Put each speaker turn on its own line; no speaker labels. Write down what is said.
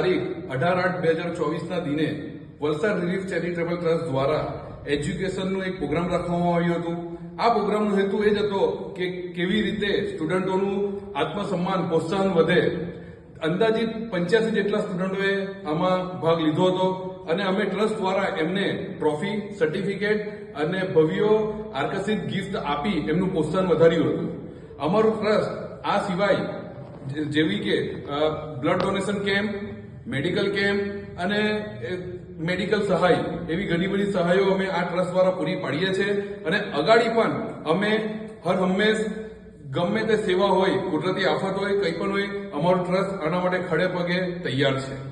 તારીખ અઢાર આઠ બે હજાર ચોવીસના દિને વલસાડ રિલીફ ચેરિટેબલ ટ્રસ્ટ દ્વારા એજ્યુકેશનનું એક પ્રોગ્રામ રાખવામાં આવ્યું હતું. આ પ્રોગ્રામનો હેતુ એ જ હતો કે કેવી રીતે સ્ટુડન્ટોનું આત્મસન્માન, પ્રોત્સાહન વધે. અંદાજિત પંચ્યાસી જેટલા સ્ટુડન્ટોએ આમાં ભાગ લીધો હતો અને અમે ટ્રસ્ટ દ્વારા એમને ટ્રોફી, સર્ટિફિકેટ અને ભવ્યો આકર્ષિત ગિફ્ટ આપી એમનું પ્રોત્સાહન વધાર્યું હતું. અમારું ટ્રસ્ટ આ સિવાય જેવી કે blood donation camp medical camp અને મેડિકલ સહાય, એવી ઘણી બધી સહાયો અમે આ ટ્રસ્ટ દ્વારા પૂરી પાડીએ છીએ અને અગાડી પણ અમે હર હંમેશ ગમે તે સેવા હોય, કુદરતી આફત હોય, કંઈ પણ હોય, અમારું ટ્રસ્ટ આના માટે ખડે પગે તૈયાર છે.